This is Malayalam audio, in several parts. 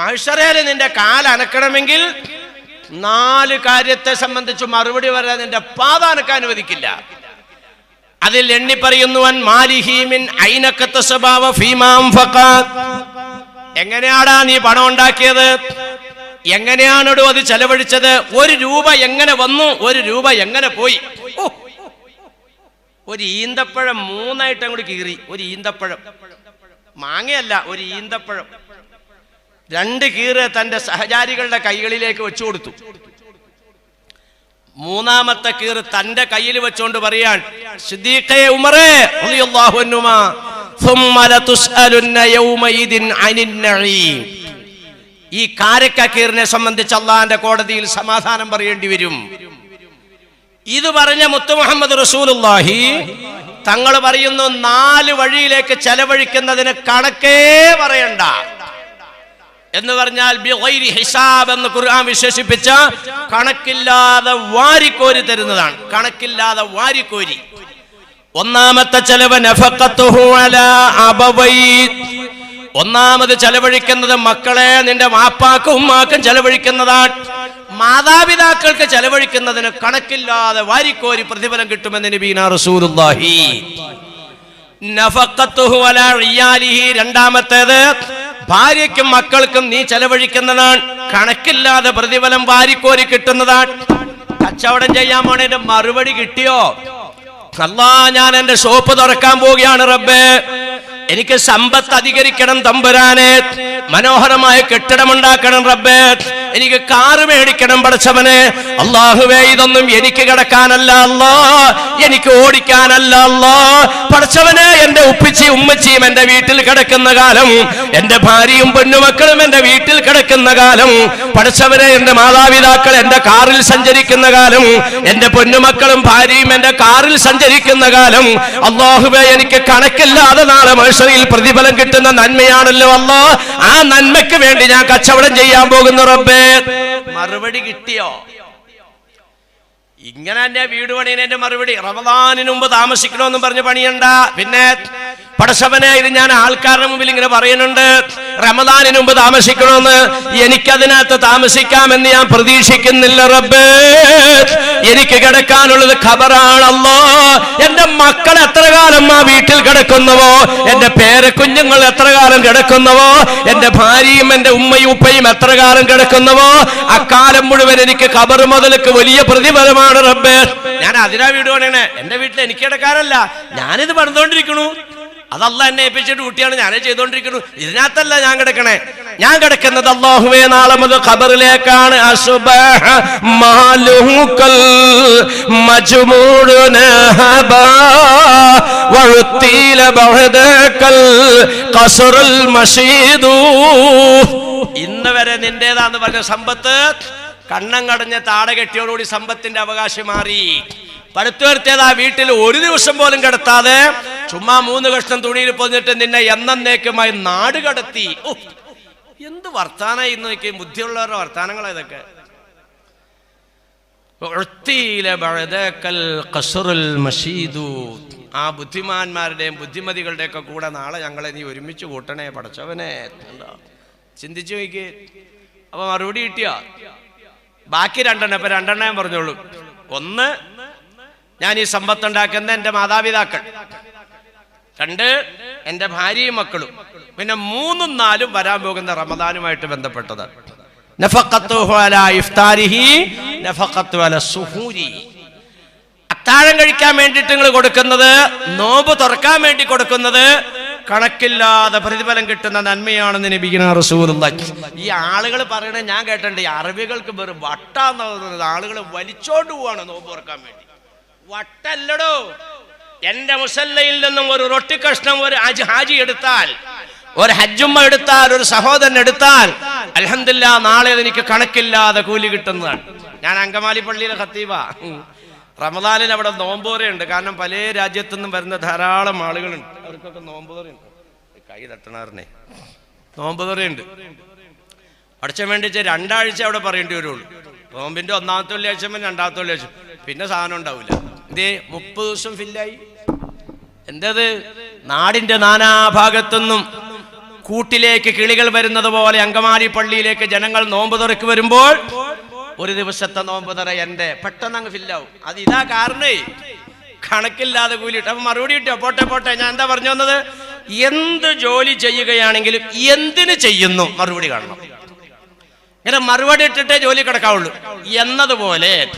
മഹ്ഷറയിൽ നിന്റെ കാലനക്കണമെങ്കിൽ നാല് കാര്യത്തെ സംബന്ധിച്ച് മറുപടി പറയാൻ നിന്റെ പാത അനക്കാൻ അനുവദിക്കില്ല. അതിൽ എണ്ണി പറയുന്നുവൻ മാലിഹീമിൻ ഐനക്കത്ത സ്വഭാവ ഫീമാം. എങ്ങനെയാടാ നീ പണം ഉണ്ടാക്കിയത്? എങ്ങനെയാണോ അത് ചെലവഴിച്ചത്? ഒരു രൂപ എങ്ങനെ വന്നു? ഒരു രൂപ എങ്ങനെ പോയി? ഒരു ഈന്തപ്പഴം മൂന്നായിട്ട് അങ്ങോട്ട് കീറി. ഒരു ഈന്തപ്പഴം. മാങ്ങയല്ല ഒരു ഈന്തപ്പഴം. രണ്ട് കീറ് തന്റെ സഹചാരികളുടെ കൈകളിലേക്ക് വെച്ചു കൊടുത്തു. മൂന്നാമത്തെ കീറ് തന്റെ കയ്യിൽ വെച്ചോണ്ട് പറയാൻ ഈ കാരക്ക കീറിനെ സംബന്ധിച്ച് അള്ളാന്റെ കോടതിയിൽ സമാധാനം പറയേണ്ടി വരും. ഇത് പറഞ്ഞ മുത്തു മുഹമ്മദ് റസൂലുല്ലാഹി തങ്ങൾ പറയുന്നു നാല് വഴിയിലേക്ക് ചെലവഴിക്കുന്നതിന് കണക്കേ പറയണ്ട. എന്ന് പറഞ്ഞാൽ ഹിസാബ് എന്ന് ഖുർആൻ വിശേഷിപ്പിച്ച കണക്കില്ലാതെ വാരിക്കോരി തരുന്നതാണ്. കണക്കില്ലാതെ വാരിക്കോരി. ഒന്നാമത്തെ ചെലവ് ഒന്നാമത് ചെലവഴിക്കുന്നത് മക്കളെ നിന്റെ വാപ്പാക്കും ഉമ്മാക്കും ചെലവഴിക്കുന്നതാണ്. മാതാപിതാക്കൾക്ക് ചെലവഴിക്കുന്നതിന് കണക്കില്ലാതെ വാരിക്കോരി പ്രതിഫലം കിട്ടുമെന്ന് നബീന റസൂലുള്ളാഹി. രണ്ടാമത്തേത് ഭാര്യയ്ക്കും മക്കൾക്കും നീ ചെലവഴിക്കുന്നതാണ്. കണക്കില്ലാതെ പ്രതിഫലം വാരിക്കോരി കിട്ടുന്നതാണ്. കച്ചവടം ചെയ്യാൻ പോണേന്റെ മറുപടി കിട്ടിയോ? അല്ലാ ഞാൻ എന്റെ ഷോപ്പ് തുറക്കാൻ പോവുകയാണ് റബ്ബേ. എനിക്ക് സമ്പത്ത് അധികരിക്കണം തമ്പുരാനെ. മനോഹരമായ കെട്ടിടം ഉണ്ടാക്കണം റബ്ബേ. എനിക്ക് കാറ് മേടിക്കണം പഠിച്ചവന് അള്ളാഹുവേ ഇതൊന്നും എനിക്ക് കിടക്കാനല്ല അല്ലോ. എനിക്ക് ഓടിക്കാനല്ല അല്ലോ. പഠിച്ചവന് എന്റെ ഉപ്പിച്ചി ഉമ്മച്ചിയും എന്റെ വീട്ടിൽ കിടക്കുന്ന കാലം എന്റെ ഭാര്യയും പൊന്നുമക്കളും എന്റെ വീട്ടിൽ കിടക്കുന്ന കാലം പഠിച്ചവന് എന്റെ മാതാപിതാക്കൾ എന്റെ കാറിൽ സഞ്ചരിക്കുന്ന കാലം എന്റെ പൊന്നുമക്കളും ഭാര്യയും എന്റെ കാറിൽ സഞ്ചരിക്കുന്ന കാലം. അള്ളാഹുവെ എനിക്ക് കണക്കില്ലാതെ നാളെ മനുഷ്യരിൽ പ്രതിഫലം കിട്ടുന്ന നന്മയാണല്ലോ അല്ലോ. ആ നന്മയ്ക്ക് വേണ്ടി ഞാൻ കച്ചവടം ചെയ്യാൻ പോകുന്ന റബ്ബേ. മറുപടി കിട്ടിയോ? ഇങ്ങനെ തന്നെ വീട് പണിയതിന്റെ മറുപടി റമദാനിന് മുമ്പ് താമസിക്കണമെന്നും പറഞ്ഞ് പണിയണ്ട. പിന്നെ പടശവനെ ഇത് ഞാൻ ആൾക്കാരുടെ മുമ്പിൽ ഇങ്ങനെ പറയുന്നുണ്ട്. റമദാനിന് മുമ്പ് താമസിക്കണമെന്ന് എനിക്കതിനകത്ത് താമസിക്കാമെന്ന് ഞാൻ പ്രതീക്ഷിക്കുന്നില്ല റബ്ബേ. എനിക്ക് കിടക്കാനുള്ളത് ഖബറാണല്ലോ. എന്റെ മക്കൾ എത്ര കാലം ആ വീട്ടിൽ കിടക്കുന്നുവോ? എന്റെ പേരക്കുഞ്ഞുങ്ങൾ എത്ര കാലം കിടക്കുന്നുവോ? എന്റെ ഭാര്യയും എന്റെ ഉമ്മയും ഉപ്പയും എത്ര കാലം കിടക്കുന്നുവോ? അക്കാലം മുഴുവൻ എനിക്ക് ഖബർ മുതലക്ക് വലിയ പ്രതിഫലമാണ് റബ്ബേ. ഞാൻ അതിനാ വീട് പണിയണേ. എന്റെ വീട്ടിൽ എനിക്ക് കിടക്കാനല്ല. ഞാനിത് പണിതുകൊണ്ടിരിക്കണു അതല്ല എന്നെ ഏൽപ്പിച്ചിട്ട് കുട്ടിയാണ് ഞാനേ ചെയ്തോണ്ടിരിക്കുന്നു. ഇതിനകത്തല്ല ഞാൻ കിടക്കണേ. ഞാൻ കിടക്കുന്നത് അള്ളാഹുവേ നാളെ മുതൽ ഖബറിലേക്കാണ്. ഇന്ന് വരെ നിന്റേതാന്ന് പറഞ്ഞ സമ്പത്ത് കണ്ണം കടഞ്ഞ താട കെട്ടിയോടുകൂടി സമ്പത്തിന്റെ അവകാശം മാറി. പടുത്തുവരുത്തിയത് ആ വീട്ടിൽ ഒരു ദിവസം പോലും കിടത്താതെ ചുമ്മാ മൂന്ന് കഷ്ണം തുണിയിൽ പൊതിഞ്ഞിട്ട് നിന്നെ എന്നേക്കുമായി നാട് കടത്തി. എന്ത് വർത്താന ഇന്ന് നോക്കി? ബുദ്ധിയുള്ളവരുടെ വർത്താനങ്ങളാ ഇതൊക്കെ. ആ ബുദ്ധിമാന്മാരുടെയും ബുദ്ധിമതികളുടെ ഒക്കെ കൂടെ നാളെ ഞങ്ങളെ നീ ഒരുമിച്ച് കൂട്ടണേ പടച്ചവനെ. ചിന്തിച്ചു നോക്കി. അപ്പൊ മറുപടി കിട്ടിയ? ബാക്കി രണ്ടെണ്ണം ഇപ്പൊ രണ്ടെണ്ണം പറഞ്ഞോളൂ. ഒന്ന് ഞാൻ ഈ സമ്പത്ത് ഉണ്ടാക്കുന്ന എന്റെ മാതാപിതാക്കൾ. രണ്ട് എന്റെ ഭാര്യയും മക്കളും. പിന്നെ മൂന്നും നാലും വരാൻ പോകുന്ന റമദാനുമായിട്ട് ബന്ധപ്പെട്ടത്. അത്താഴം കഴിക്കാൻ വേണ്ടിയിട്ട് നിങ്ങൾ കൊടുക്കുന്നത് നോമ്പ് തുറക്കാൻ വേണ്ടി കൊടുക്കുന്നത് കണക്കില്ലാതെ പ്രതിഫലം കിട്ടുന്ന നന്മയാണ് നബിക്കുന്ന റസൂലുള്ള ഈ ആളുകൾ പറയണത് ഞാൻ കേട്ടിട്ടുണ്ട് ഈ അറബികൾക്ക് വെറും വട്ടാന്ന് പറയുന്നത് ആളുകൾ വലിച്ചോണ്ട് പോവാണ് നോമ്പ് തുറക്കാൻ വേണ്ടി. വട്ടല്ലടോ. എന്റെ മുസല്ലയിൽ നിന്നും ഒരു റൊട്ടി കഷ്ണം ഒരു ഹാജി എടുത്താൽ ഒരു ഹജ്ജുമ്മ എടുത്താൽ ഒരു സഹോദരൻ എടുത്താൽ അലഹമില്ല നാളെ എനിക്ക് കണക്കില്ലാതെ കൂലി കിട്ടുന്നതാണ്. ഞാൻ അങ്കമാലി പള്ളിയിലെ ഖത്തീബ. റമദാനിൽ അവിടെ നോമ്പോറയുണ്ട് കാരണം പല രാജ്യത്തു നിന്നും വരുന്ന ധാരാളം ആളുകളുണ്ട്. അവർക്കൊക്കെ നോമ്പോറയുണ്ട് കൈ തട്ടണാറിനെ നോമ്പോറയുണ്ട് പഠിച്ചാൻ വേണ്ടി രണ്ടാഴ്ച അവിടെ പറയേണ്ടി വരുള്ളൂ. നോമ്പിന്റെ ഒന്നാമത്തെ വെള്ളിയാഴ്ച രണ്ടാമത്തെ വെള്ളിയാഴ്ച പിന്നെ സാധനം ഉണ്ടാവില്ല. ഇതേ മുപ്പത് ദിവസം ഫില്ലായി. എന്തത്? നാടിന്റെ നാനാഭാഗത്തുനിന്നും കൂട്ടിലേക്ക് കിളികൾ വരുന്നത് പോലെ അങ്കമാലി പള്ളിയിലേക്ക് ജനങ്ങൾ നോമ്പ് തുറക്ക് വരുമ്പോൾ ഒരു ദിവസത്തെ നോമ്പ് തുറ എന്റെ പെട്ടെന്ന് അങ്ങ് ഫില്ലാവും. അത് ഇതാ കാരണേ. കണക്കില്ലാതെ കൂലിട്ട്. അപ്പൊ മറുപടി കിട്ടിയോ? പോട്ടെ പോട്ടെ. ഞാൻ എന്താ പറഞ്ഞു വന്നത്? എന്ത് ജോലി ചെയ്യുകയാണെങ്കിലും എന്തിന് ചെയ്യുന്നു? മറുപടി കാണണം. ഇങ്ങനെ മറുപടി ഇട്ടിട്ടേ ജോലി കിടക്കാവുള്ളൂ. എന്നതുപോലെ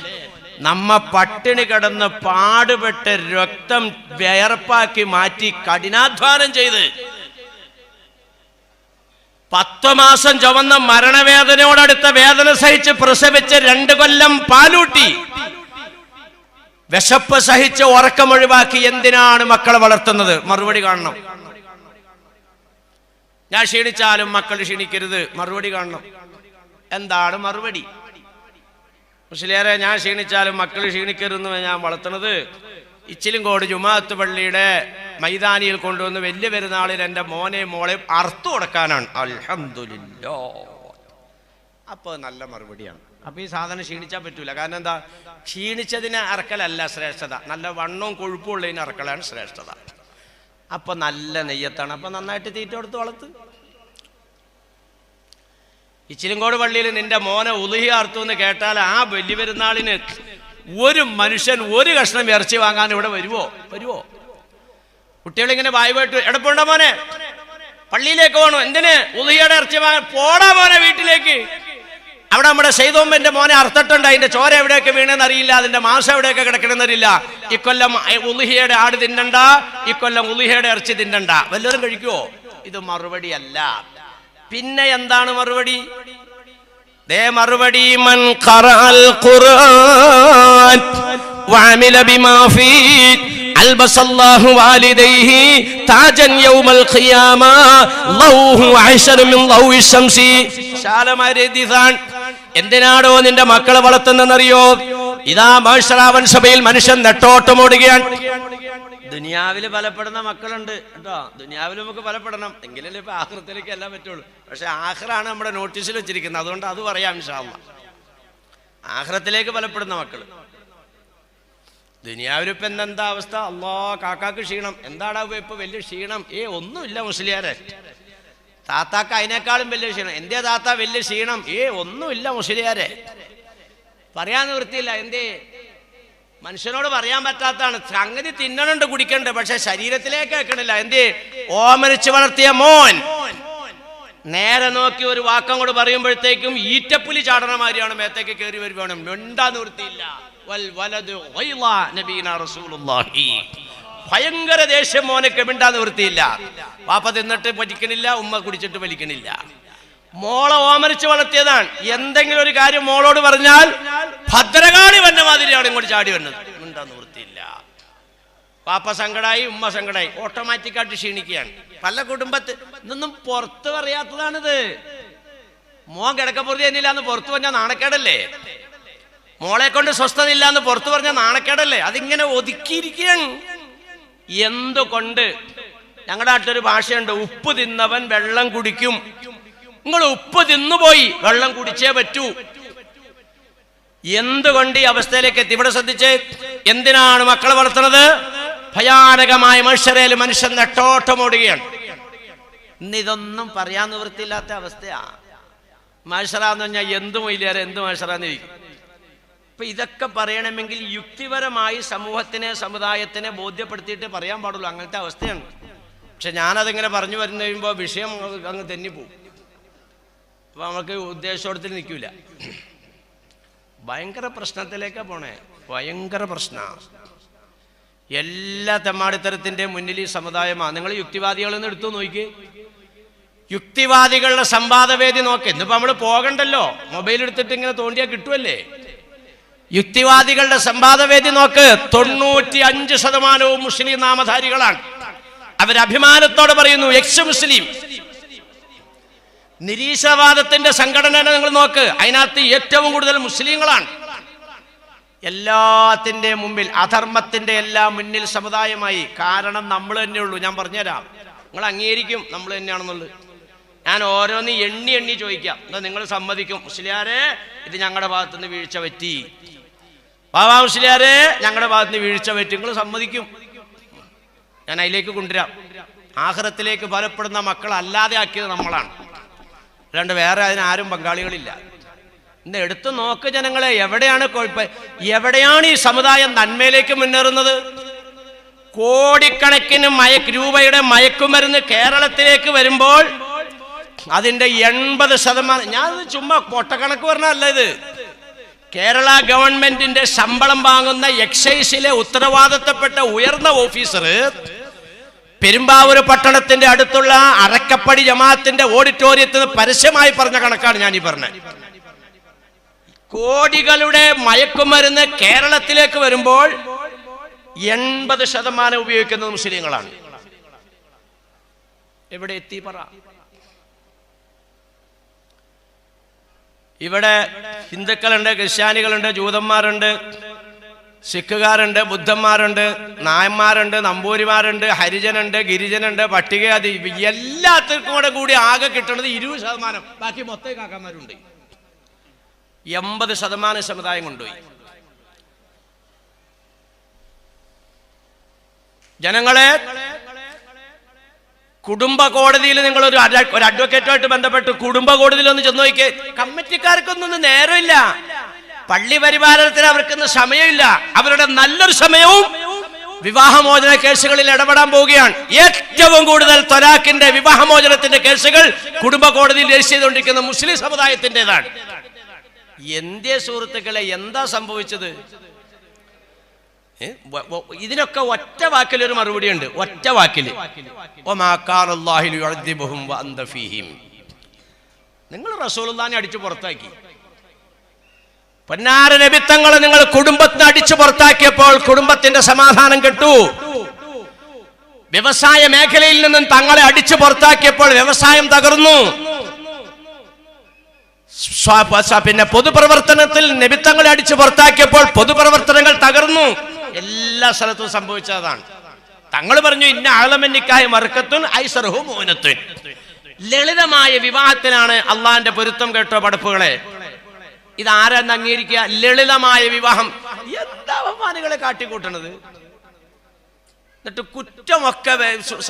നമ്മ പട്ടിണി കിടന്ന് പാടുപെട്ട് രക്തം വിയർപ്പാക്കി മാറ്റി കഠിനാധ്വാനം ചെയ്ത്. പത്ത് മാസം ചുവന്ന മരണവേദനയോടടുത്ത വേദന സഹിച്ച് പ്രസവിച്ച് രണ്ട് കൊല്ലം പാലൂട്ടി. വിശപ്പ് സഹിച്ച് ഉറക്കമൊഴിവാക്കി എന്തിനാണ് മക്കളെ വളർത്തുന്നത്? മറുപടി കാണണം. ഞാൻ ക്ഷീണിച്ചാലും മക്കൾ ക്ഷീണിക്കരുത്. മറുപടി കാണണം. എന്താണ് മറുപടി? മുസ്ലിയാരെ ഞാൻ ക്ഷീണിച്ചാലും മക്കൾ ക്ഷീണിക്കരുതെന്ന് ഞാൻ വളർത്തുന്നത് ഇച്ചിലിങ്കോട് ജുമാഅത്ത് പള്ളിയുടെ മൈതാനിയിൽ കൊണ്ടുവന്ന് വലിയ പെരുന്നാളിൽ എന്റെ മോനെ മോളെ അർത്തു കൊടുക്കാനാണ്. അൽഹംദുലില്ലാ. അപ്പോൾ നല്ല മറുപടിയാണ്. അപ്പോൾ ഈ സാധനം ക്ഷീണിച്ചാൽ പറ്റൂല. കാരണം എന്താ? ക്ഷീണിച്ചതിന് അറക്കലല്ല ശ്രേഷ്ഠത. നല്ല വണ്ണവും കൊഴുപ്പും ഉള്ളതിന് അറക്കലാണ് ശ്രേഷ്ഠത. അപ്പോൾ നല്ല നെയ്യത്താണ്. അപ്പോൾ നന്നായിട്ട് തീറ്റ കൊടുത്ത് വളർത്ത്. ഇച്ചിലിങ്കോട് പള്ളിയിൽ നിന്റെ മോനെ ഉലുഹി അർത്തു എന്ന് കേട്ടാൽ ആ വലിയ പെരുന്നാളിന് ഒരു മനുഷ്യൻ ഒരു കഷ്ണം ഇറച്ചി വാങ്ങാൻ ഇവിടെ വരുവോ? വരുവോ? കുട്ടികളിങ്ങനെ വായു പോയിട്ട് എടപ്പുണ്ടോ മോനെ പള്ളിയിലേക്ക് പോകണോ എന്തിന്? ഉലുഹിയുടെ ഇറച്ചി വാങ്ങാൻ പോടാ മോനെ വീട്ടിലേക്ക്. അവിടെ നമ്മുടെ സെയ്തോമ്പന്റെ മോനെ അർത്ഥട്ടുണ്ട് അതിന്റെ ചോര എവിടെയൊക്കെ വീണെന്ന് അറിയില്ല. അതിന്റെ മാസം എവിടെയൊക്കെ കിടക്കണമെന്നറിയില്ല. ഇക്കൊല്ലം ഉലുഹിയുടെ ആട് തിന്നണ്ട ഇക്കൊല്ലം ഉലുഹിയുടെ ഇറച്ചി തിന്നണ്ട. വല്ലവരും കഴിക്കുവോ? ഇത് മറുപടിയല്ല. പിന്നെ എന്താണ് മറുപടി? ദേ മറുപടി മൻ ഖറഅൽ ഖുർആൻ ബിമാ എന്തിനാടോ നിന്റെ മക്കളെ വളർത്തുന്നറിയോ ഇതാ മഹേശ്വരാവൻ സഭയിൽ മനുഷ്യൻ നെട്ടോട്ടമോടുകയാണ്. ദുനിയാവിൽ ബലപ്പെടുന്ന മക്കളുണ്ട് കേട്ടോ. ദുനിയാവിൽ നമുക്ക് ബലപ്പെടണം. എങ്കിലല്ലേ ഇപ്പൊ ആകൃത്തിലേക്ക് എല്ലാം പറ്റുള്ളൂ. പക്ഷെ ആഹ്റാണ് നമ്മുടെ നോട്ടീസിൽ വെച്ചിരിക്കുന്നത്. അതുകൊണ്ട് അത് പറയാം ഇൻഷാല്ല ആഹ്റത്തിലേക്ക് ബലപ്പെടുന്ന മക്കൾ ദുനിയാവിലിപ്പം എന്താ അവസ്ഥ? അള്ളാ കാക്കാക്ക് ക്ഷീണം. എന്താടാ ഇപ്പൊ വലിയ ക്ഷീണം? ഏ ഒന്നുമില്ല മുസ്ലിയാരെ. താത്താക്ക് അതിനേക്കാളും വലിയ ക്ഷീണം. എന്തേ താത്ത വലിയ ക്ഷീണം? ഏ ഒന്നുമില്ല മുസ്ലിയാരെ. പറയാൻ നിവൃത്തിയില്ല. എന്തേ? മനുഷ്യനോട് പറയാൻ പറ്റാത്തതാണ്. സംഗതി തിന്നണുണ്ട് കുടിക്കണ്ട് പക്ഷെ ശരീരത്തിലേക്ക് കേൾക്കണില്ല എന്തേ? ഓമരിച്ച് വളർത്തിയ മോൻ. നേരെ നോക്കി ഒരു വാക്കം കൂടെ പറയുമ്പോഴത്തേക്കും ഈറ്റപ്പുലി ചാടണ മാതിരിയാണ് മേത്തേക്ക് കയറി വരുവാണ്. മിണ്ടാ നിവൃത്തിയില്ല. വൽ വലത് റസൂലുള്ളാഹി. ഭയങ്കര ദേഷ്യം മോനൊക്കെ മിണ്ടാ നിവൃത്തിയില്ല. പാപ്പ തിന്നിട്ട് വലിക്കണില്ല ഉമ്മ കുടിച്ചിട്ട് വലിക്കണില്ല മോളെ ഓമരിച്ച് വളർത്തിയതാണ്. എന്തെങ്കിലും ഒരു കാര്യം മോളോട് പറഞ്ഞാൽ ഭദ്രകാളി വന്ന മാതിരിയാണ് ഇങ്ങോട്ട് ചാടി വന്നത് മിണ്ടാ നിവൃത്തിയില്ല. പാപ്പ സങ്കടായി ഉമ്മ സങ്കടായി. ഓട്ടോമാറ്റിക്കായിട്ട് ക്ഷീണിക്കുകയാണ്. പല കുടുംബത്തിൽ ഇതൊന്നും പുറത്ത് പറയാത്തതാണിത്. മോൻ കിടക്കപ്പുറത്ത് തന്നില്ല എന്ന് പുറത്തു പറഞ്ഞാൽ നാണക്കേടല്ലേ? മോളെ കൊണ്ട് സ്വസ്ഥത ഇല്ല എന്ന് പുറത്തു പറഞ്ഞാൽ നാണക്കേടല്ലേ? അതിങ്ങനെ ഒതുക്കിയിരിക്കുകയാണ്. എന്തുകൊണ്ട്? ഞങ്ങളുടെ നാട്ടിലൊരു ഭാഷയുണ്ട് ഉപ്പ് തിന്നവൻ വെള്ളം കുടിക്കും. നിങ്ങൾ ഉപ്പ് തിന്നുപോയി വെള്ളം കുടിച്ചേ പറ്റൂ. എന്തുകൊണ്ട് ഈ അവസ്ഥയിലേക്ക് എത്തി? ഇവിടെ ശ്രദ്ധിച്ച്. എന്തിനാണ് മക്കളെ വളർത്തുന്നത്? ഭയാനകമായ മനുഷ്യരേൽ മനുഷ്യൻ നെട്ടോട്ടമോടുകയാണ് ഇന്ന് ഇതൊന്നും പറയാൻ നിവൃത്തിയില്ലാത്ത അവസ്ഥയാ. മാഷറാന്ന് പറഞ്ഞാൽ എന്ത് മൊയിലേറെ എന്ത് മാഷറാന്ന് ചോദിക്കും. അപ്പൊ ഇതൊക്കെ പറയണമെങ്കിൽ യുക്തിപരമായി സമൂഹത്തിനെ സമുദായത്തിനെ ബോധ്യപ്പെടുത്തിയിട്ട് പറയാൻ പാടുള്ളൂ. അങ്ങനത്തെ അവസ്ഥയാണ്. പക്ഷെ ഞാനതിങ്ങനെ പറഞ്ഞു വരുന്ന കഴിയുമ്പോൾ വിഷയം അങ്ങ് തെന്നിപ്പോവും അപ്പൊ നമുക്ക് ഉദ്ദേശത്തിൽ നിൽക്കൂല. ഭയങ്കര പ്രശ്നത്തിലേക്കാണ് പോണേ. ഭയങ്കര പ്രശ്ന. എല്ലാ തെമ്മാടിത്തരത്തിന്റെ മുന്നിൽ ഈ സമുദായമാണ് നിങ്ങൾ യുക്തിവാദികളെന്ന് എടുത്തു നോക്കി യുക്തിവാദികളുടെ സംവാദവേദി നോക്ക്. ഇന്നിപ്പോ നമ്മൾ പോകണ്ടല്ലോ. മൊബൈൽ എടുത്തിട്ട് ഇങ്ങനെ തോണ്ടിയാൽ കിട്ടുമല്ലേ യുക്തിവാദികളുടെ സംവാദവേദി നോക്ക്. തൊണ്ണൂറ്റി അഞ്ച് ശതമാനവും മുസ്ലിം നാമധാരികളാണ്. അവരഭിമാനത്തോടെ പറയുന്നു എക്സ് മുസ്ലിം. നിരീശവാദത്തിന്റെ സംഘടന നിങ്ങൾ നോക്ക്. അതിനകത്ത് ഏറ്റവും കൂടുതൽ മുസ്ലിങ്ങളാണ്. എല്ലാത്തിന്റെ മുമ്പിൽ അധർമ്മത്തിന്റെ എല്ലാം മുന്നിൽ സമുദായമായി. കാരണം നമ്മൾ തന്നെയുള്ളൂ. ഞാൻ പറഞ്ഞുതരാം. നിങ്ങൾ അംഗീകരിക്കും. നമ്മൾ തന്നെയാണെന്നുള്ളത്. ഞാൻ ഓരോന്ന് എണ്ണി എണ്ണി ചോദിക്കാം. എന്താ നിങ്ങൾ സമ്മതിക്കും? മുസ്ലിയാരെ ഇത് ഞങ്ങളുടെ ഭാഗത്തുനിന്ന് വീഴ്ച പറ്റി. ബാബാ മുസ്ലിയാരെ ഞങ്ങളുടെ ഭാഗത്തുനിന്ന് വീഴ്ച പറ്റി. നിങ്ങൾ സമ്മതിക്കും. ഞാൻ അതിലേക്ക് കൊണ്ടുവരാം. ആഹ്റത്തിലേക്ക് ഫലപ്പെടുന്ന മക്കൾ അല്ലാതെ ആക്കിയത് നമ്മളാണ്. അല്ലാണ്ട് വേറെ അതിനാരും പങ്കാളികളില്ല. ഇന്ന് എടുത്തു നോക്ക് ജനങ്ങളെ എവിടെയാണ് എവിടെയാണ് ഈ സമുദായം നന്മയിലേക്ക് മുന്നേറുന്നത്? കോടിക്കണക്കിന് മയക്ക് രൂപയുടെ മയക്കുമരുന്ന് കേരളത്തിലേക്ക് വരുമ്പോൾ അതിന്റെ എൺപത് ശതമാനം. ഞാൻ ചുമ്മാ കൊട്ടക്കണക്ക് പറഞ്ഞല്ല ഇത്. കേരള ഗവൺമെന്റിന്റെ ശമ്പളം വാങ്ങുന്ന എക്സൈസിലെ ഉത്തരവാദിത്തപ്പെട്ട ഉയർന്ന ഓഫീസർ പെരുമ്പാവൂർ പട്ടണത്തിന്റെ അടുത്തുള്ള അരക്കപ്പടി ജമാഅത്തിന്റെ ഓഡിറ്റോറിയത്തിൽ പരസ്യമായി പറഞ്ഞ കണക്കാണ് ഞാൻ ഈ പറഞ്ഞത്. കോടികളുടെ മയക്കുമരുന്ന് കേരളത്തിലേക്ക് വരുമ്പോൾ എൺപത് ശതമാനം ഉപയോഗിക്കുന്നത് മുസ്ലിങ്ങളാണ്. എവിടെ എത്തി പറ. ഇവിടെ ഹിന്ദുക്കളുണ്ട് ക്രിസ്ത്യാനികളുണ്ട് ജൂതന്മാരുണ്ട് സിഖുകാരുണ്ട് ബുദ്ധന്മാരുണ്ട് നായന്മാരുണ്ട് നമ്പൂരിമാരുണ്ട് ഹരിജനുണ്ട് ഗിരിജനുണ്ട് പട്ടികജാതി എല്ലാത്തിനും കൂടെ കൂടി ആകെ കിട്ടുന്നത് ഇരുപത് ശതമാനം. ബാക്കി മൊത്തം കാക്കന്മാരുണ്ട്. എൺപത് ശതമാനം സമുദായം കൊണ്ടുപോയി. ജനങ്ങളെ കുടുംബ കോടതിയിൽ നിങ്ങൾ ഒരു ഒരു അഡ്വക്കേറ്റുമായിട്ട് ബന്ധപ്പെട്ട് കുടുംബ കോടതിയിൽ ഒന്ന് ചെന്ന് നോക്കിയേ. കമ്മിറ്റിക്കാർക്കൊന്നും നേരമില്ല. പള്ളി പരിപാലനത്തിന് അവർക്കൊന്നും സമയമില്ല. അവരുടെ നല്ലൊരു സമയവും വിവാഹമോചന കേസുകളിൽ ഇടപെടാൻ പോവുകയാണ്. ഏറ്റവും കൂടുതൽ തൊലാഖിന്റെ വിവാഹമോചനത്തിന്റെ കേസുകൾ കുടുംബ കോടതിയിൽ രജിസ്റ്റർ ചെയ്തുകൊണ്ടിരിക്കുന്ന മുസ്ലിം സമുദായത്തിന്റെതാണ്. എന്തേ സുഹൃത്തുക്കളെ എന്താ സംഭവിച്ചത്? ഇതിനൊക്കെ ഒറ്റ വാക്കിൽ ഒരു മറുപടി ഉണ്ട് ഒറ്റ വാക്കിൽ. നിങ്ങൾ റസൂലുള്ളാനെ അടിച്ചു പുറത്താക്കി. പൊന്നാര നബിത്തങ്ങളെ നിങ്ങൾ കുടുംബത്തിന് അടിച്ചു പുറത്താക്കിയപ്പോൾ കുടുംബത്തിന്റെ സമാധാനം കിട്ടു. വ്യവസായ മേഖലയിൽ നിന്നും തങ്ങളെ അടിച്ചു പുറത്താക്കിയപ്പോൾ വ്യവസായം തകർന്നു. പിന്നെ പൊതുപ്രവർത്തനത്തിൽ നിമിത്തങ്ങളെ അടിച്ചു പുറത്താക്കിയപ്പോൾ പൊതുപ്രവർത്തനങ്ങൾ തകർന്നു. എല്ലാ സ്ഥലത്തും സംഭവിച്ചതാണ്. തങ്ങൾ പറഞ്ഞു ഇന്ന ആളമന്നിക്കായ മറുക്കത്തുൻ ഐസർഹു മോനത്തുൻ. ലളിതമായ വിവാഹത്തിലാണ് അള്ളാന്റെ പൊരുത്തം കേട്ടോ പടപ്പുകളെ ഇത് ആരാന്ന് അംഗീകരിക്കുക? ലളിതമായ വിവാഹം. എന്താ ബഹുമാനികളെ കാട്ടിക്കൂട്ടണത്? എന്നിട്ട് കുറ്റമൊക്കെ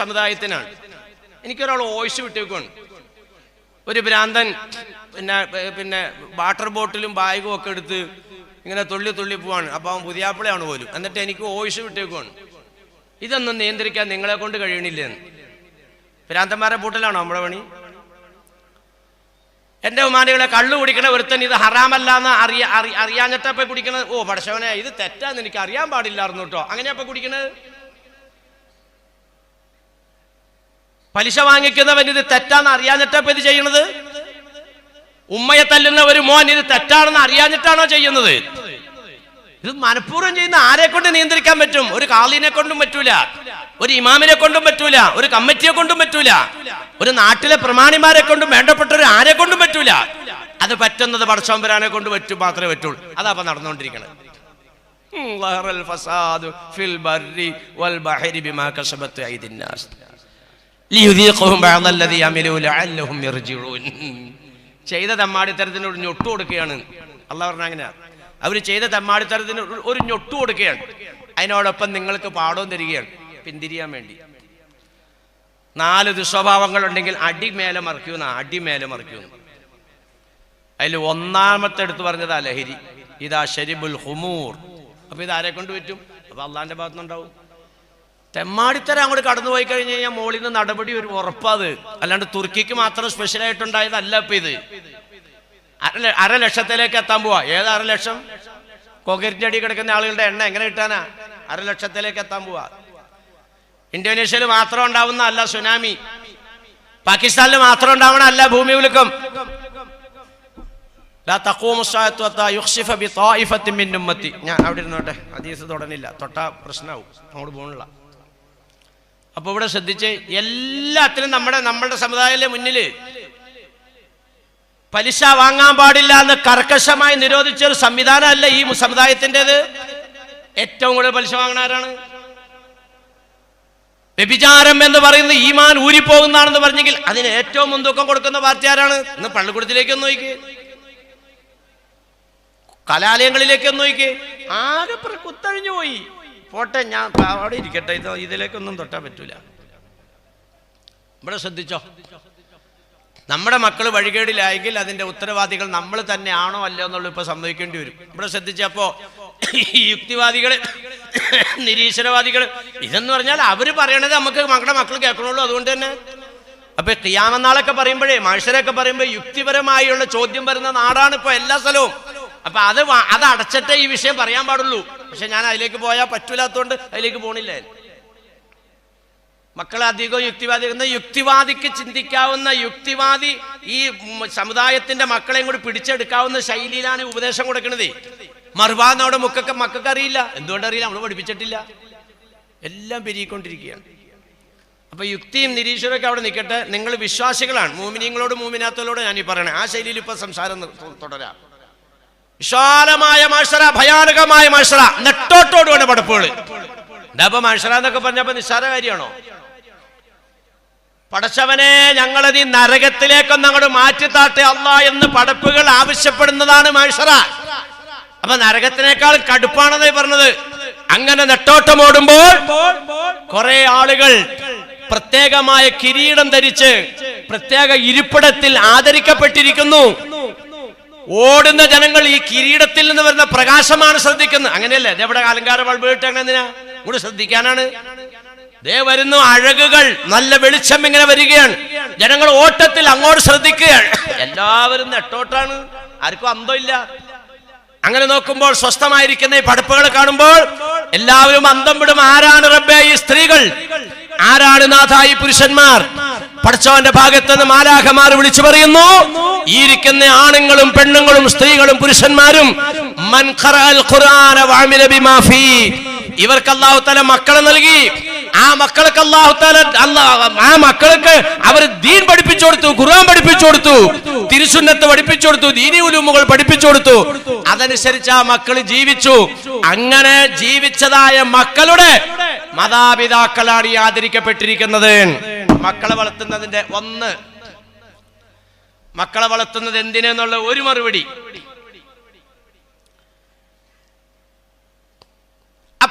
സമുദായത്തിനാണ്. എനിക്കൊരാൾ ഓയിച്ചു വിട്ടേക്കാണ് ഒരു ഭ്രാന്തൻ പിന്നെ പിന്നെ വാട്ടർ ബോട്ടിലും ബാഗും ഒക്കെ എടുത്ത് ഇങ്ങനെ തുള്ളി തുള്ളി പോവാണ്. അപ്പോൾ അവൻ പുതിയാപ്പിളയാണ് പോലും. എന്നിട്ട് എനിക്ക് ഓയിസ് വിട്ടേക്കുവാണ്. ഇതൊന്നും നിയന്ത്രിക്കാൻ നിങ്ങളെ കൊണ്ട് കഴിയണില്ലെന്ന്. ഭ്രാന്തന്മാരെ പൂട്ടലാണോ നമ്മുടെ പണി? എന്റെ ഉമാനികളെ കള്ളു കുടിക്കണ ഒരുത്തൻ ഇത് ഹറാമല്ല എന്ന് അറിയ അറി- അറിയാഞ്ഞിട്ടപ്പോ കുടിക്കണത് ഓ പടശവനെ ഇത് തെറ്റാന്ന് എനിക്ക് അറിയാൻ പാടില്ലായിരുന്നു കേട്ടോ. അങ്ങനെയപ്പോ കുടിക്കണത്? പലിശ വാങ്ങിക്കുന്നവൻ ഇത് തെറ്റാന്ന് അറിയാഞ്ഞിട്ടപ്പോ ഇത് ചെയ്യണത്? ഉമ്മയെ തല്ലുന്ന ഒരു മോൻ ഇത് തെറ്റാണെന്ന് അറിയാഞ്ഞിട്ടാണോ ചെയ്യുന്നത്? ഇത് മനഃപൂർവം ചെയ്യുന്ന ആരെ കൊണ്ട് നിയന്ത്രിക്കാൻ പറ്റും? ഒരു കാളിനെ കൊണ്ടും പറ്റൂല. ഒരു ഇമാമിനെ കൊണ്ടും പറ്റൂല. ഒരു കമ്മിറ്റിയെ കൊണ്ടും പറ്റൂല. ഒരു നാട്ടിലെ പ്രമാണിമാരെ കൊണ്ടും വേണ്ടപ്പെട്ട ഒരു ആരെ കൊണ്ടും പറ്റൂല. അത് പറ്റുന്നത് പടച്ചോമ്പരാനെ കൊണ്ട് പറ്റും മാത്രമേ പറ്റുള്ളൂ. അതാ അപ്പൊ നടന്നുകൊണ്ടിരിക്കുന്നത് ലിയുദീഖുഹും യർജിഊൻ. ചെയ്ത തമ്മാടിത്തരത്തിന് ഒരു ഞൊട്ടു കൊടുക്കുകയാണ്. അല്ല പറഞ്ഞ അങ്ങനെ. അവർ ചെയ്ത തമ്മാടിത്തരത്തിന് ഒരു ഞൊട്ടു കൊടുക്കുകയാണ്. അതിനോടൊപ്പം നിങ്ങൾക്ക് പാഠവും തരികയാണ്. പിന്തിരിയാൻ വേണ്ടി. നാല് ദുസ്വഭാവങ്ങളുണ്ടെങ്കിൽ അടിമേലെ മറിക്കൂന്ന് അടിമേലെ മറിക്കൂന്ന്. അതിൽ ഒന്നാമത്തെ എടുത്തു പറഞ്ഞതാ ലഹരി. ഇതാ ഷരിബുൽ ഹുമൂർ. അപ്പൊ ഇത് ആരെ കൊണ്ട് പറ്റും? അപ്പൊ അള്ളാന്റെ ഭാഗത്തുനിന്നുണ്ടാവും. തെമ്മാടിത്തരം അങ്ങോട്ട് കടന്നു പോയി കഴിഞ്ഞ് കഴിഞ്ഞാൽ മോളിൽ നിന്ന് നടപടി ഒരു ഉറപ്പാത് അല്ലാണ്ട് തുർക്കിക്ക് മാത്രം സ്പെഷ്യൽ ആയിട്ടുണ്ടായതല്ല ഇപ്പൊ ഇത്. അര അര ലക്ഷത്തിലേക്ക് എത്താൻ പോവാ. ഏത് അര ലക്ഷം കോക്കറ്റിന്റെ അടി കിടക്കുന്ന ആളുകളുടെ എണ്ണ എങ്ങനെ കിട്ടാനാ? അര ലക്ഷത്തിലേക്ക് എത്താൻ പോവാ. ഇന്തോനേഷ്യയിൽ മാത്രം ഉണ്ടാവുന്ന അല്ല സുനാമി. പാകിസ്ഥാനിൽ മാത്രം ഉണ്ടാവണ അല്ല ഭൂമി ഉമ്മത്തി. ഞാൻ അവിടെ ഇരുന്നോട്ടെ. അതീസ് തുടങ്ങില്ല തൊട്ടാ പ്രശ്നമാവും അങ്ങോട്ട് പോകണില്ല അപ്പൊ ഇവിടെ ശ്രദ്ധിച്ച് എല്ലാത്തിനും നമ്മുടെ നമ്മുടെ സമുദായത്തിലെ മുന്നിൽ പലിശ വാങ്ങാൻ പാടില്ല എന്ന് കർക്കശമായി നിരോധിച്ച ഒരു സംവിധാനമല്ല ഈ സമുദായത്തിന്റെത്. ഏറ്റവും കൂടുതൽ പലിശ വാങ്ങണ ആരാണ്? വ്യഭിചാരം എന്ന് പറയുന്നത് ഈമാൻ ഊരിപ്പോകുന്നതാണെന്ന് പറഞ്ഞെങ്കിൽ അതിന് ഏറ്റവും മുൻതൂക്കം കൊടുക്കുന്ന പാർട്ടി ആരാണ്? ഇന്ന് പള്ളിക്കൂടത്തിലേക്ക് ഒന്ന് നോക്കി കലാലയങ്ങളിലേക്ക് ഒന്ന് നോക്കി ആകെ കുത്തഴിഞ്ഞു പോയി. പോട്ടെ ഞാൻ അവിടെ ഇരിക്കട്ടെ. ഇത് ഇതിലേക്കൊന്നും തൊട്ടാൻ പറ്റൂല. ഇവിടെ ശ്രദ്ധിച്ചോ? നമ്മുടെ മക്കൾ വഴികേടിലായെങ്കിൽ അതിന്റെ ഉത്തരവാദികൾ നമ്മൾ തന്നെയാണോ അല്ലയോ എന്നുള്ളത് ഇപ്പൊ സംഭവിക്കേണ്ടി വരും. ഇവിടെ ശ്രദ്ധിച്ചപ്പോ ഈ യുക്തിവാദികൾ നിരീശ്വരവാദികൾ ഇതെന്ന് പറഞ്ഞാൽ അവർ പറയണത് നമുക്ക് മക്കളുടെ മക്കൾ കേൾക്കണുള്ളൂ അതുകൊണ്ട് തന്നെ. അപ്പൊ ക്രിയാമനാളൊക്കെ പറയുമ്പോഴേ മനുഷ്യരൊക്കെ പറയുമ്പോൾ യുക്തിപരമായുള്ള ചോദ്യം വരുന്ന നാടാണ് ഇപ്പൊ എല്ലാ സ്ഥലവും. അപ്പൊ അത് അത് അടച്ചിട്ടേ ഈ വിഷയം പറയാൻ പാടുള്ളൂ. പക്ഷെ ഞാൻ അതിലേക്ക് പോയാൽ പറ്റൂലാത്തോണ്ട് അതിലേക്ക് പോണില്ലേ. മക്കൾ അധികം യുക്തിവാദി യുക്തിവാദിക്ക് ചിന്തിക്കാവുന്ന യുക്തിവാദി ഈ സമുദായത്തിന്റെ മക്കളെയും കൂടി പിടിച്ചെടുക്കാവുന്ന ശൈലിയിലാണ് ഉപദേശം കൊടുക്കുന്നത് മറുഭാഗത്തോടെ മുക്കൊക്കെ മക്കൾക്ക് അറിയില്ല. എന്തുകൊണ്ടറിയില്ല നമ്മൾ പഠിപ്പിച്ചിട്ടില്ല. എല്ലാം പെരുകിക്കൊണ്ടിരിക്കുകയാണ്. അപ്പൊ യുക്തിയും നിരീശ്വരമൊക്കെ അവിടെ നിൽക്കട്ടെ നിങ്ങൾ വിശ്വാസികളാണ്. മൂമിനിങ്ങളോട് മൂമിനാത്തലോട് ഞാൻ ഈ പറയണേ. ആ ശൈലിയിൽ ഇപ്പൊ സംസാരം തുടരാം. വിശാലമായ മാഷറ ഭയാനകമായ മാഷറ നെട്ടോട്ടോടുമാണ് പടപ്പുകൾ എന്താ മാഷറ എന്നൊക്കെ പറഞ്ഞപ്പോ നിസ്സാര കാര്യമാണോ? പടച്ചവനെ ഞങ്ങളത് ഈ നരകത്തിലേക്കൊന്ന് അങ്ങോട്ട് മാറ്റിത്താട്ടെ അല്ല എന്ന് പടപ്പുകൾ ആവശ്യപ്പെടുന്നതാണ് മാഷറ. അപ്പൊ നരകത്തിനേക്കാൾ കടുപ്പാണെന്നേ പറഞ്ഞത്. അങ്ങനെ നെട്ടോട്ടം ഓടുമ്പോൾ കുറെ ആളുകൾ പ്രത്യേകമായ കിരീടം ധരിച്ച് പ്രത്യേക ഇരിപ്പിടത്തിൽ ആദരിക്കപ്പെട്ടിരിക്കുന്നു. ഓടുന്ന ജനങ്ങൾ ഈ കിരീടത്തിൽ നിന്ന് വരുന്ന പ്രകാശമാണ് ശ്രദ്ധിക്കുന്നത്. അങ്ങനെയല്ലേ? ഇതെവിടെ അലങ്കാര ബൾബ് അങ്ങനെ എന്തിനാ? കൂടെ ശ്രദ്ധിക്കാനാണ്. ദേ വരുന്നു അഴകുകൾ. നല്ല വെളിച്ചം ഇങ്ങനെ വരികയാണ്. ജനങ്ങൾ ഓട്ടത്തിൽ അങ്ങോട്ട് ശ്രദ്ധിക്കുകയാണ്. എല്ലാവരും നെട്ടോട്ടാണ്. ആർക്കും അന്തമില്ല. അങ്ങനെ നോക്കുമ്പോൾ സ്വസ്ഥമായിരിക്കുന്ന ഈ പടുപ്പുകൾ കാണുമ്പോൾ എല്ലാവരും അന്തം വിടും. ആരാണ് റബ്ബേ ഈ സ്ത്രീകൾ? ആരാണ് നാഥ ഈ പുരുഷന്മാർ? പഠിച്ചവന്റെ ഭാഗത്ത് നിന്ന് മാലാഖമാർ വിളിച്ചു പറയുന്നു ഈ ഇരിക്കുന്ന ആണുങ്ങളും പെണ്ണുങ്ങളും സ്ത്രീകളും പുരുഷന്മാരും ഇവർക്ക് അള്ളാഹു തല മക്കളെ നൽകി. ആ മക്കൾക്ക് അല്ലാഹ് ആ മക്കൾക്ക് അവർ ദീൻ പഠിപ്പിച്ചു കൊടുത്തു ഖുർആൻ പഠിപ്പിച്ചു കൊടുത്തു തിരുസുന്നത്ത് പഠിപ്പിച്ചു കൊടുത്തു ദീനി ഉലൂമുകൾ പഠിപ്പിച്ചു കൊടുത്തു. അതനുസരിച്ച് ആ മക്കൾ ജീവിച്ചു. അങ്ങനെ ജീവിച്ചതായ മക്കളുടെ മാതാപിതാക്കളാണ് ഈ ആദരിക്കപ്പെട്ടിരിക്കുന്നത്. മക്കളെ വളർത്തുന്നതിന്റെ ഒന്ന്. മക്കളെ വളർത്തുന്നത് എന്തിനെന്നുള്ള ഒരു മറുപടി.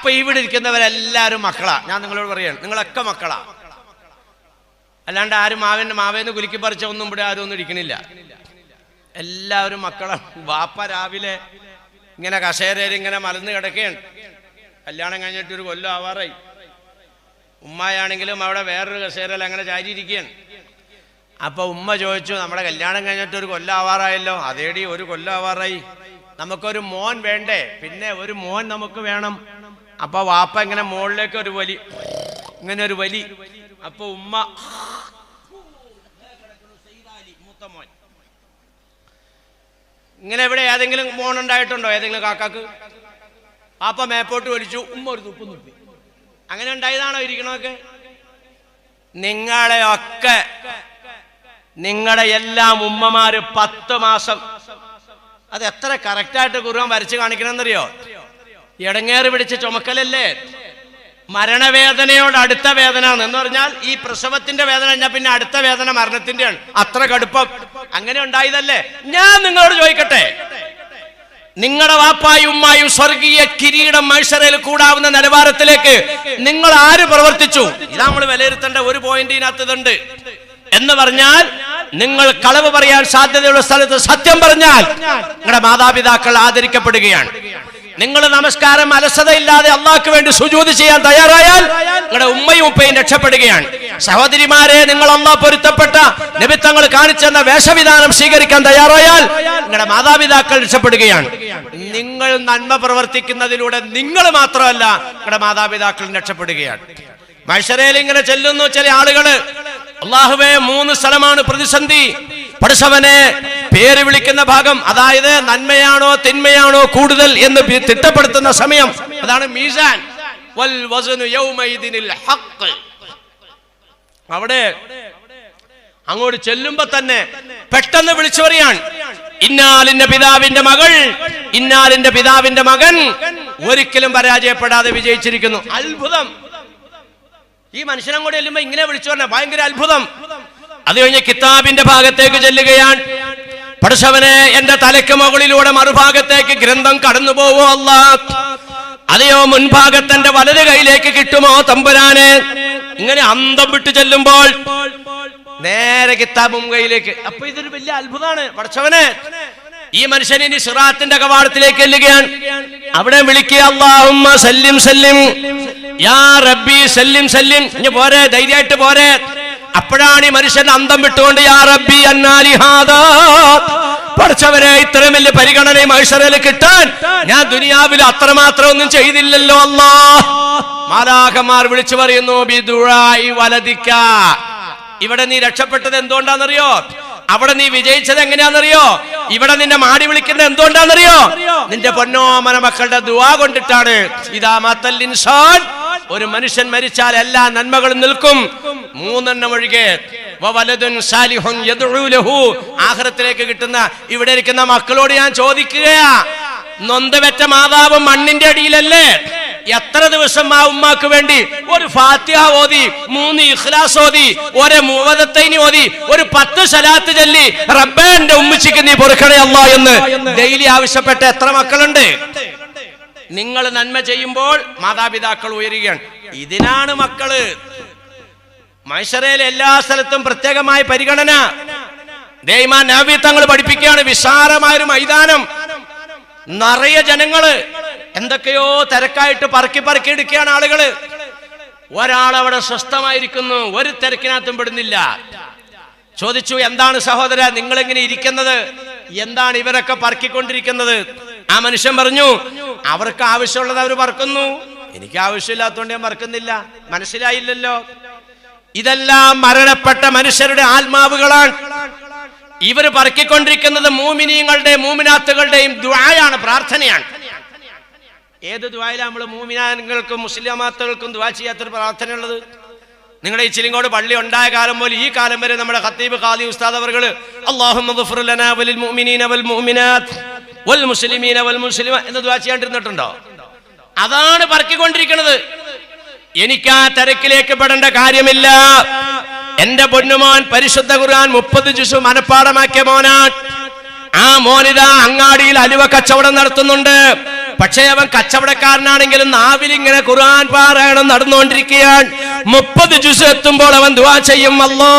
അപ്പൊ ഇവിടെ ഇരിക്കുന്നവരെല്ലാരും മക്കളാ. ഞാൻ നിങ്ങളോട് പറയാണ് നിങ്ങളൊക്കെ മക്കളാ. അല്ലാണ്ട് ആരും മാവേന്റെ മാവേന്ന് കുലുക്കി പറിച്ച ഒന്നും ഇവിടെ ആരും ഒന്നും ഇരിക്കണില്ല. എല്ലാവരും മക്കളാണ് വാപ്പ രാവിലെ ഇങ്ങനെ കസേരയിൽ ഇങ്ങനെ മലന്ന് കിടക്കുകയാണ്. കല്യാണം കഴിഞ്ഞിട്ട് ഒരു കൊല്ലം ആവാറായി. ഉമ്മയാണെങ്കിലും അവിടെ വേറൊരു കസേരയിൽ അങ്ങനെ ചാരിയിരിക്കുകയാണ്. അപ്പൊ ഉമ്മ ചോദിച്ചു നമ്മുടെ കല്യാണം കഴിഞ്ഞിട്ട് ഒരു കൊല്ലം ആവാറായല്ലോ. അതേടി ഒരു കൊല്ലം ആവാറായി. നമുക്കൊരു മോൻ വേണ്ടേ? പിന്നെ ഒരു മോൻ നമുക്ക് വേണം. അപ്പൊ വാപ്പ ഇങ്ങനെ മുകളിലേക്ക് ഒരു വലി ഇങ്ങനെ ഒരു വലി. അപ്പൊ ഉമ്മ ഇങ്ങനെ എവിടെ ഏതെങ്കിലും മോൺ ഉണ്ടായിട്ടുണ്ടോ? ഏതെങ്കിലും കാക്കാക്ക്? പാപ്പ മേപ്പോട്ട് വലിച്ചു. ഉമ്മ ഒരു തുപ്പ് തുപ്പി. അങ്ങനെ ഉണ്ടായതാണോ ഇരിക്കണമൊക്കെ നിങ്ങളെയൊക്കെ നിങ്ങളുടെ എല്ലാം ഉമ്മമാര് പത്ത് മാസം അത് എത്ര കറക്റ്റായിട്ട് കുറുവാൻ വരച്ച് കാണിക്കണമെന്നറിയോ ഇടങ്ങേറ് പിടിച്ച് ചുമക്കലല്ലേ? മരണവേദനയോട് അടുത്ത വേദന എന്ന് പറഞ്ഞാൽ ഈ പ്രസവത്തിന്റെ വേദന കഴിഞ്ഞാൽ പിന്നെ അടുത്ത വേദന മരണത്തിന്റെയാണ്. അത്ര കടുപ്പം. അങ്ങനെ ഉണ്ടായതല്ലേ? ഞാൻ നിങ്ങളോട് ചോദിക്കട്ടെ. നിങ്ങളുടെ വാപ്പായും ഉമ്മായും സ്വർഗീയ കിരീടം മനുഷ്യരയിൽ കൂടാവുന്ന നിലവാരത്തിലേക്ക് നിങ്ങൾ ആര് പ്രവർത്തിച്ചു? ഇതാ നമ്മൾ വിലയിരുത്തേണ്ട ഒരു പോയിന്റ് ഇതിനകത്തുണ്ട് എന്ന് പറഞ്ഞാൽ നിങ്ങൾ കളവ് പറയാൻ സാധ്യതയുള്ള സ്ഥലത്ത് സത്യം പറഞ്ഞാൽ നിങ്ങളുടെ മാതാപിതാക്കൾ ആദരിക്കപ്പെടുകയാണ്. നിങ്ങൾ നമസ്കാരം അലസതയില്ലാതെ അള്ളാഹ്ക്ക് വേണ്ടി സുജൂതി ചെയ്യാൻ തയ്യാറായാൽ നിങ്ങളുടെ ഉമ്മയും ഉപ്പയും രക്ഷപ്പെടുകയാണ്. സഹോദരിമാരെ നിങ്ങൾ അള്ളാഹ് പൊരുത്തപ്പെട്ട നിമിത്തങ്ങൾ കാണിച്ചെന്ന വേഷവിധാനം സ്വീകരിക്കാൻ തയ്യാറായാൽ നിങ്ങളുടെ മാതാപിതാക്കൾ രക്ഷപ്പെടുകയാണ്. നിങ്ങൾ നന്മ പ്രവർത്തിക്കുന്നതിലൂടെ നിങ്ങൾ മാത്രമല്ല നിങ്ങളുടെ മാതാപിതാക്കൾ രക്ഷപ്പെടുകയാണ്. മത്സരയിൽ ഇങ്ങനെ ചെല്ലുന്നു ചില ആളുകൾ. അള്ളാഹുവേ മൂന്ന് സ്ഥലമാണ് പ്രതിസന്ധി. പഠിച്ചവനെ പേര് വിളിക്കുന്ന ഭാഗം അതായത് നന്മയാണോ തിന്മയാണോ കൂടുതൽ എന്ന് തിട്ടപ്പെടുത്തുന്ന സമയം. അതാണ് മീസാൻ. അവിടെ അങ്ങോട്ട് ചെല്ലുമ്പോ തന്നെ പെട്ടെന്ന് വിളിച്ചു പറയാൻ ഇന്നാലിന്റെ പിതാവിന്റെ മകൾ ഇന്നാലിന്റെ പിതാവിന്റെ മകൻ ഒരിക്കലും പരാജയപ്പെടാതെ വിജയിച്ചിരിക്കുന്നു. അത്ഭുതം. ഈ മനുഷ്യനും കൂടെ ചെല്ലുമ്പോ ഇങ്ങനെ വിളിച്ചു പറഞ്ഞ ഭയങ്കര അത്ഭുതം. അത് കഴിഞ്ഞ് കിതാബിന്റെ ഭാഗത്തേക്ക് ചെല്ലുകയാണ്. പഠിച്ചവനെ എന്റെ തലയ്ക്ക് മുകളിലൂടെ മറുഭാഗത്തേക്ക് ഗ്രന്ഥം കടന്നു പോവോ അല്ല. അതെയോ മുൻഭാഗത്തെന്റെ വലത് കൈയിലേക്ക് കിട്ടുമോ തമ്പുരാന്? ഇങ്ങനെ അന്തം വിട്ടു ചെല്ലുമ്പോൾ നേരെ കിതാബും കയ്യിലേക്ക് അപ്പൊ ഇതൊരു വലിയ അത്ഭുതമാണ് പഠിച്ചവനെ. ഈ മനുഷ്യൻ ഇനി സിറാത്തിന്റെ കവാടത്തിലേക്ക് എല്ലുകയാണ് അവിടെ വിളിക്കുക അള്ളാഹുമ്മ സല്ലിം സല്ലിം. യാ റബ്ബി സല്ലിം സല്ലിം. ഇനി പോരെ ധൈര്യമായിട്ട് പോരെ. അപ്പോഴാണ് ഈ മനുഷ്യൻ അന്തം വിട്ടുകൊണ്ട് പഠിച്ചവരെ ഇത്രയും വലിയ പരിഗണന ഐശ്വര്യയിൽ കിട്ടാൻ ഞാൻ ദുനിയാവിൽ അത്രമാത്രം ഒന്നും ചെയ്തില്ലല്ലോ അല്ലാ. മാലാഖമാർ വിളിച്ചു പറയുന്നു ബിദുഴായി വലതിക്ക ഇവിടെ നീ രക്ഷപ്പെട്ടത് എന്തുകൊണ്ടാണെന്നറിയോ? അവിടെ നീ വിജയിച്ചത് എങ്ങനെയാണെന്നറിയോ? ഇവിടെ നിന്നെ മാടി വിളിക്കുന്നത് എന്തുകൊണ്ടാണെന്നറിയോ? നിന്റെ പൊന്നോമന മക്കളുടെ ദുവാ കൊണ്ടിട്ടാണ്. ഇതാ മത്തൽ ഇൻസാൻ ഒരു മനുഷ്യൻ മരിച്ചാൽ എല്ലാ നന്മകളും നിൽക്കും. മൂന്നെണ്ണം ഒഴികെ. ആഹ്രത്തിലേക്ക് കിട്ടുന്ന ഇവിടെ ഇരിക്കുന്ന മക്കളോട് ഞാൻ ചോദിക്കുകയാ നൊന്തവെറ്റ മാതാവ് മണ്ണിന്റെ അടിയിലല്ലേ? എത്ര ദിവസം ആ ഉമ്മാക്ക് വേണ്ടി? ഒരു ഫാത്തിഹ ഓതി മൂന്ന് ഇഖ്ലാസ് ഓതി ഒരു മൂവതത്തൈനി ഓതി ഒരു പത്ത് സലാത്ത് ചൊല്ലി റബ്ബേ എന്റെ ഉമ്മിച്ചിക്ക് നീ പൊറുക്കണേ അല്ല എന്ന്. ഡെയിലി ആവശ്യപ്പെട്ട എത്ര മക്കളുണ്ട്? നിങ്ങൾ നന്മ ചെയ്യുമ്പോൾ മാതാപിതാക്കൾ ഉയരുകയാണ്. ഇതിനാണ് മക്കൾ മൈസറയിലെ എല്ലാ സ്ഥലത്തും പ്രത്യേകമായ പരിഗണന. ദൈമാ നബി തങ്ങൾ പഠിപ്പിക്കുകയാണ്. വിശാലമായ ഒരു മൈതാനം. നിറയെ ജനങ്ങൾ. എന്തൊക്കെയോ തിരക്കായിട്ട് പറക്കി പറക്കി എടുക്കുകയാണ് ആളുകൾ. ഒരാൾ അവിടെ സ്വസ്ഥമായിരിക്കുന്നു. ഒരു തിരക്കിനകത്തും പെടുന്നില്ല. ചോദിച്ചു എന്താണ് സഹോദര നിങ്ങൾ എങ്ങനെ ഇരിക്കുന്നത്? എന്താണ് ഇവരൊക്കെ പറക്കിക്കൊണ്ടിരിക്കുന്നത്? ആ മനുഷ്യൻ പറഞ്ഞു അവർക്ക് ആവശ്യമുള്ളത് അവർ പറക്കുന്നു എനിക്ക് ആവശ്യമില്ലാത്തതുകൊണ്ട് ഞാൻ മറക്കുന്നില്ല. മനസ്സിലായില്ലല്ലോ. ഇതെല്ലാം മരണപ്പെട്ട മനുഷ്യരുടെ ആത്മാവുകളാണ്. ഇവർ പറക്കിക്കൊണ്ടിരിക്കുന്നത് മൂമിനീങ്ങളുടെ മൂമിനാത്തുകളുടെയും ദ്വായാണ് പ്രാർത്ഥനയാണ്. ഏത് ദ്വായിലാണ് നമ്മൾ മൂമിനാനുകൾക്കും മുസ്ലിമാത്തുകൾക്കും ദ്വാ ചെയ്യാത്തൊരു പ്രാർത്ഥനയുള്ളത്? നിങ്ങളുടെ ഈ ചിലിങ്കോട് പള്ളി ഉണ്ടായ കാലം പോലെ ഈ കാലം വരെ നമ്മുടെ ഖത്തീബ് ഖാദി ഉസ്താദ് അവർ എന്ന് ദ്വാ ചെയ്യാണ്ടിരുന്നിട്ടുണ്ടോ? അതാണ് പറക്കിക്കൊണ്ടിരിക്കുന്നത് എനിക്ക് ആ തിരക്കിലേക്ക് പെടേണ്ട കാര്യമില്ല. എന്റെ പൊന്നുമോൻ പരിശുദ്ധ ഖുർആൻ മുപ്പത് ജുസു മനഃപ്പാടമാക്കിയ മോനാ ആ മോനിതാ അങ്ങാടിയിൽ അലുവ കച്ചവടം നടത്തുന്നുണ്ട്. പക്ഷേ അവൻ കച്ചവടക്കാരനാണെങ്കിലും നാവിൽ ഇങ്ങനെ ഖുർആൻ പാരായണം നടന്നുകൊണ്ടിരിക്കുകയാണ്. മുപ്പത് ജുസ് എത്തുമ്പോൾ അവൻ ദുവാ ചെയ്യും അല്ലോ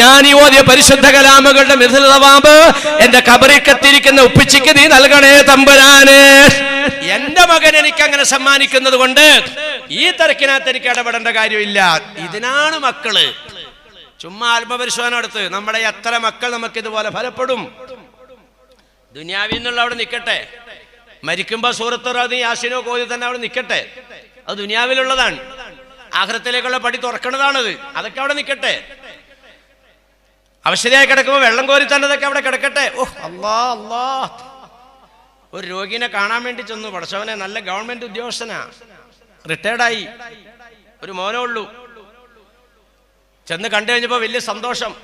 ഞാൻ ഈ ഓതിയ പരിശുദ്ധ കലാമകളുടെ മിഥുലവാബ് എന്റെ കബറിക്കത്തിരിക്കുന്ന ഉപ്പിച്ചിക്ക് നീ നൽകണേ തമ്പുരാന്. എന്റെ മകൻ എനിക്ക് അങ്ങനെ സമ്മാനിക്കുന്നത് കൊണ്ട് ഈ തിരക്കിനകത്ത് എനിക്ക് ഇടപെടേണ്ട കാര്യമില്ല. ഇതിനാണ് മക്കൾ. ചുമ്മാ ആത്മപരിശോധന എടുത്ത് നമ്മുടെ എത്ര മക്കൾ നമുക്ക് ഇതുപോലെ ഫലപ്പെടും? ദുനിയാവിൽ നിന്നുള്ള അവിടെ നിൽക്കട്ടെ. മരിക്കുമ്പോ സൂറത്തുറാദി യാസിനോ കോതി തന്നെ അവിടെ നിൽക്കട്ടെ അത് ദുനിയാവിലുള്ളതാണ്. ആഹ്രത്തിലേക്കുള്ള പടി തുറക്കണതാണത്. അതൊക്കെ അവിടെ നിൽക്കട്ടെ അവശതയായി കിടക്കുമ്പോൾ വെള്ളം കോരി തന്നതൊക്കെ അവിടെ കിടക്കട്ടെ. ഓഹ് അല്ലാ അല്ലാ. ഒരു രോഗിനെ കാണാൻ വേണ്ടി ചെന്നു. പടച്ചവനെ നല്ല ഗവൺമെന്റ് ഉദ്യോഗസ്ഥനാ. റിട്ടയർഡായി. ഒരു മോനേ ഉള്ളൂ. ചെന്ന് കണ്ടു കഴിഞ്ഞപ്പോ വലിയ സന്തോഷം.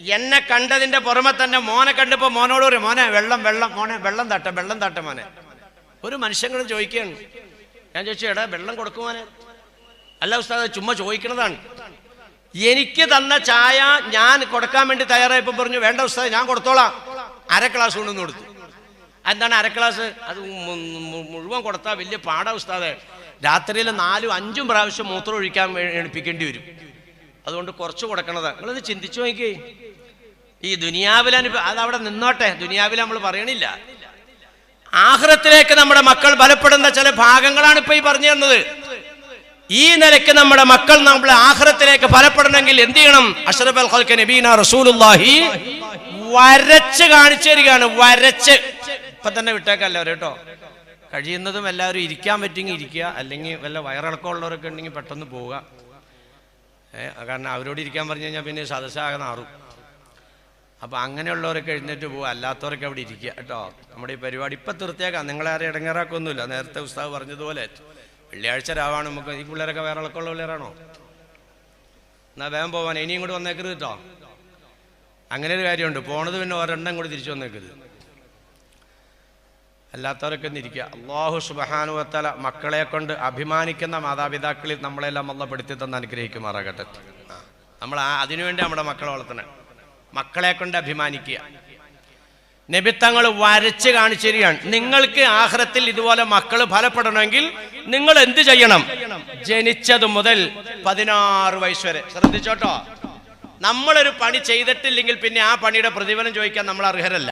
എന്നെ കണ്ടതിന്റെ പുറമെ തന്നെ മോനെ കണ്ടപ്പോ മോനോട് പറയും മോനെ വെള്ളം വെള്ളം മോനെ വെള്ളം തട്ട വെള്ളം തട്ട മോനെ. ഒരു മനുഷ്യങ്ങളും ചോദിക്കുകയാണ്. ഞാൻ ചോദിച്ചു എടാ വെള്ളം കൊടുക്കുമോനെ അല്ല ഉസ്താദ് ചുമ്മാ ചോദിക്കുന്നതാണ്. എനിക്ക് തന്ന ചായ ഞാൻ കൊടുക്കാൻ വേണ്ടി തയ്യാറായപ്പോ പറഞ്ഞു വേണ്ട ഉസ്താദ് ഞാൻ കൊടുത്തോളാം. അര ക്ലാസ് കൊണ്ടുവന്ന് കൊടുത്തു. എന്താണ് അര ക്ലാസ് അത് മുഴുവൻ കൊടുത്താൽ വലിയ പാടാ ഉസ്താദ്. രാത്രിയിൽ നാലും അഞ്ചും പ്രാവശ്യം മൂത്രം ഒഴിക്കാൻ എണിപ്പിക്കേണ്ടി വരും. അതുകൊണ്ട് കുറച്ച് കൊടുക്കണതാണ് നിങ്ങളത് ചിന്തിച്ചു നോക്കി ഈ ദുനിയാവിൽ അനുഭവ അതവിടെ നിന്നോട്ടെ. ദുനിയാവിൽ നമ്മൾ പറയണില്ല. ആഹ്റത്തിലേക്ക് നമ്മുടെ മക്കൾ ബലപ്പെടുന്ന ചില ഭാഗങ്ങളാണ് ഇപ്പൊ ഈ പറഞ്ഞു തന്നത്. ഈ നിലയ്ക്ക് നമ്മുടെ മക്കൾ നമ്മൾ ആഹ്റത്തിലേക്ക് ഫലപ്പെടണമെങ്കിൽ എന്ത് ചെയ്യണം? അഷറഫ് നബീന റസൂലുള്ളാഹി വരച്ച് കാണിച്ചു തരികയാണ്. വരച്ച്. ഇപ്പൊ തന്നെ വിട്ടേക്കല്ല കേട്ടോ. കഴിയുന്നതും എല്ലാവരും ഇരിക്കാൻ പറ്റുമെങ്കിൽ ഇരിക്കുക. അല്ലെങ്കിൽ വല്ല വയറിളക്കം ഉള്ളവരൊക്കെ ഉണ്ടെങ്കിൽ പെട്ടെന്ന് പോവുക. കാരണം അവരോട് ഇരിക്കാൻ പറഞ്ഞു കഴിഞ്ഞാൽ പിന്നെ സദസ്സാകെ നാറും. അപ്പൊ അങ്ങനെയുള്ളവരൊക്കെ എഴുന്നേറ്റ് പോകുക അല്ലാത്തവരൊക്കെ അവിടെ ഇരിക്കുക കേട്ടോ. നമ്മുടെ ഈ പരിപാടി ഇപ്പൊ നിങ്ങളെ ആരും ഇടങ്ങേറാക്കൊന്നുമില്ല. നേരത്തെ ഉസ്താവ് പറഞ്ഞതുപോലെ. വെള്ളിയാഴ്ച രാവാണ് നമുക്ക് ഈ പിള്ളേരൊക്കെ വേറെ ഇളക്കമുള്ള പിള്ളേരാണോ? എന്നാ വേഗം പോവാൻ. ഇനിയും കൂടി വന്നേക്കരുത് കേട്ടോ. അങ്ങനെ ഒരു കാര്യമുണ്ട്. പോണത് പിന്നെ ഒരെണ്ണം കൂടി തിരിച്ചു വന്നേക്കരുത്. അല്ലാത്തവരൊക്കെ ഇരിക്കുക. അള്ളാഹു സുബഹാനുവത്തല മക്കളെ കൊണ്ട് അഭിമാനിക്കുന്ന മാതാപിതാക്കളിൽ നമ്മളെല്ലാം അല്ല പെടുത്തി അനുഗ്രഹിക്കുമാറാകട്ടെ. നമ്മൾ അതിനുവേണ്ടി നമ്മുടെ മക്കളെ വളർത്തണേ. മക്കളെ കൊണ്ട് അഭിമാനിക്കുക. നബിത്തങ്ങൾ വരച്ച് കാണിച്ചിരിക്കുകയാണ് നിങ്ങൾക്ക് ആഹ്റത്തിൽ ഇതുപോലെ മക്കൾ ഫലപ്പെടണമെങ്കിൽ നിങ്ങൾ എന്ത് ചെയ്യണം? ജനിച്ചത് മുതൽ പതിനാറ് വയസ്സ് വരെ. ശ്രദ്ധിച്ചോട്ടോ? നമ്മളൊരു പണി ചെയ്തിട്ടില്ലെങ്കിൽ പിന്നെ ആ പണിയുടെ പ്രതിഫലം ചോദിക്കാൻ നമ്മൾ അർഹരല്ല.